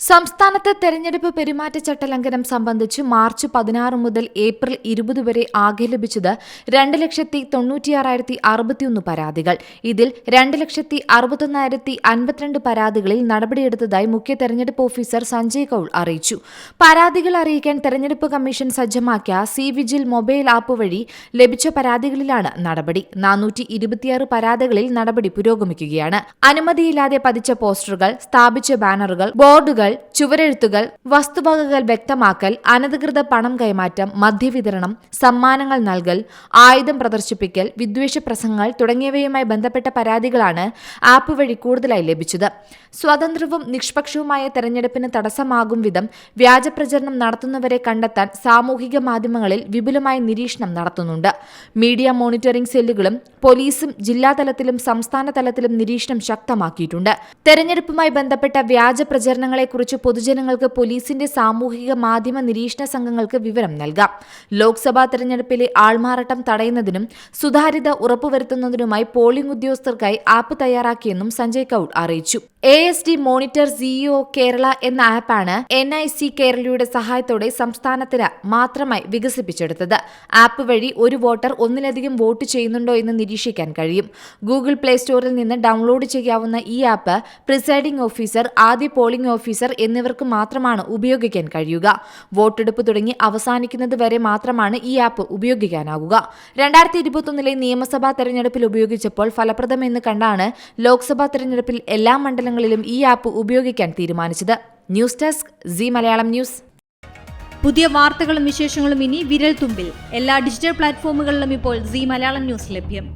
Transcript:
സംസ്ഥാനത്ത് തെരഞ്ഞെടുപ്പ് പെരുമാറ്റച്ചട്ട ലംഘനം സംബന്ധിച്ച് മാർച്ച് പതിനാറ് മുതൽ ഏപ്രിൽ ഇരുപത് വരെ ആകെ ലഭിച്ചത് രണ്ട് ലക്ഷത്തി തൊണ്ണൂറ്റിയാറായിരത്തി അറുപത്തിയൊന്ന് പരാതികൾ. ഇതിൽ രണ്ട് ലക്ഷത്തി അറുപത്തൊന്നായിരത്തി അൻപത്തിരണ്ട് പരാതികളിൽ നടപടിയെടുത്തതായി മുഖ്യ തെരഞ്ഞെടുപ്പ് ഓഫീസർ സഞ്ജയ് കൌൾ അറിയിച്ചു. പരാതികൾ അറിയിക്കാൻ തെരഞ്ഞെടുപ്പ് കമ്മീഷൻ സജ്ജമാക്കിയ സി വിജിൽ മൊബൈൽ ആപ്പ് വഴി ലഭിച്ച പരാതികളിലാണ് നടപടി. നാനൂറ്റി ഇരുപത്തിയാറ് പരാതികളിൽ നടപടി പുരോഗമിക്കുകയാണ്. അനുമതിയില്ലാതെ പതിച്ച പോസ്റ്ററുകൾ സ്ഥാപിച്ച ബാനറുകൾ ബോർഡുകൾ ചുവരെഴുത്തുകൾ വസ്തുവകകൾ വ്യക്തമാക്കൽ അനധികൃത പണം കൈമാറ്റം മദ്യവിതരണം സമ്മാനങ്ങൾ നൽകൽ ആയുധം പ്രദർശിപ്പിക്കൽ വിദ്വേഷ പ്രസംഗങ്ങൾ തുടങ്ങിയവയുമായി ബന്ധപ്പെട്ട പരാതികളാണ് ആപ്പ് വഴി കൂടുതലായി ലഭിച്ചത്. സ്വതന്ത്രവും നിഷ്പക്ഷവുമായ തെരഞ്ഞെടുപ്പിന് തടസ്സമാകും വിധം വ്യാജപ്രചരണം നടത്തുന്നവരെ കണ്ടെത്താൻ സാമൂഹിക മാധ്യമങ്ങളിൽ വിപുലമായ നിരീക്ഷണം നടത്തുന്നുണ്ട്. മീഡിയ മോണിറ്ററിംഗ് സെല്ലുകളും പോലീസും ജില്ലാതലത്തിലും സംസ്ഥാന തലത്തിലും നിരീക്ഷണം ശക്തമാക്കിയിട്ടുണ്ട്. തെരഞ്ഞെടുപ്പുമായി ബന്ധപ്പെട്ട വ്യാജ പ്രചരണങ്ങളെക്കുറിച്ച് പൊതുജനങ്ങൾക്ക് പോലീസിന്റെ സാമൂഹിക മാധ്യമ നിരീക്ഷണ സംഘങ്ങൾക്ക് വിവരം നൽകാം. ലോക്സഭാ തെരഞ്ഞെടുപ്പിലെ ആൾമാറാട്ടം തടയുന്നതിനും സുതാര്യത ഉറപ്പുവരുത്തുന്നതിനുമായി പോളിംഗ് ഉദ്യോഗസ്ഥർക്കായി ആപ്പ് തയ്യാറാക്കിയെന്നും സഞ്ജയ് കൌൾ അറിയിച്ചു. A S D monitor CEO Kerala എന്ന ആപ്പാണ് എൻ ഐ സി കേരളയുടെ സഹായത്തോടെ സംസ്ഥാനത്തിന് മാത്രമായി വികസിപ്പിച്ചെടുത്തത്. ആപ്പ് വഴി ഒരു വോട്ടർ ഒന്നിലധികം വോട്ട് ചെയ്യുന്നുണ്ടോ എന്ന് നിരീക്ഷിക്കാൻ കഴിയും. ഗൂഗിൾ പ്ലേ സ്റ്റോറിൽ നിന്ന് ഡൗൺലോഡ് ചെയ്യാവുന്ന ഈ ആപ്പ് പ്രിസൈഡിംഗ് ഓഫീസർ ആദ്യ പോളിംഗ് ഓഫീസർ എന്നിവർക്ക് മാത്രമാണ് ഉപയോഗിക്കാൻ കഴിയുക. വോട്ടെടുപ്പ് തുടങ്ങി അവസാനിക്കുന്നത് വരെ മാത്രമാണ് ഈ ആപ്പ് ഉപയോഗിക്കാനാകുക രണ്ടായിരത്തി ഇരുപത്തൊന്നിലെ നിയമസഭാ തെരഞ്ഞെടുപ്പിൽ ഉപയോഗിച്ചപ്പോൾ ഫലപ്രദമെന്ന് കണ്ടാണ് ലോക്സഭാ തെരഞ്ഞെടുപ്പിൽ എല്ലാ മണ്ഡലങ്ങളിലും ഈ ആപ്പ് ഉപയോഗിക്കാൻ തീരുമാനിച്ചത്. News desk C Malayalam news. പുതിയ വാർത്തകളും വിശേഷങ്ങളും ഇനി വിരൽ തുമ്പിൽ എല്ലാ ഡിജിറ്റൽ പ്ലാറ്റ്ഫോമുകളിലും ഇപ്പോൾ സി മലയാളം ന്യൂസ് ലഭ്യം.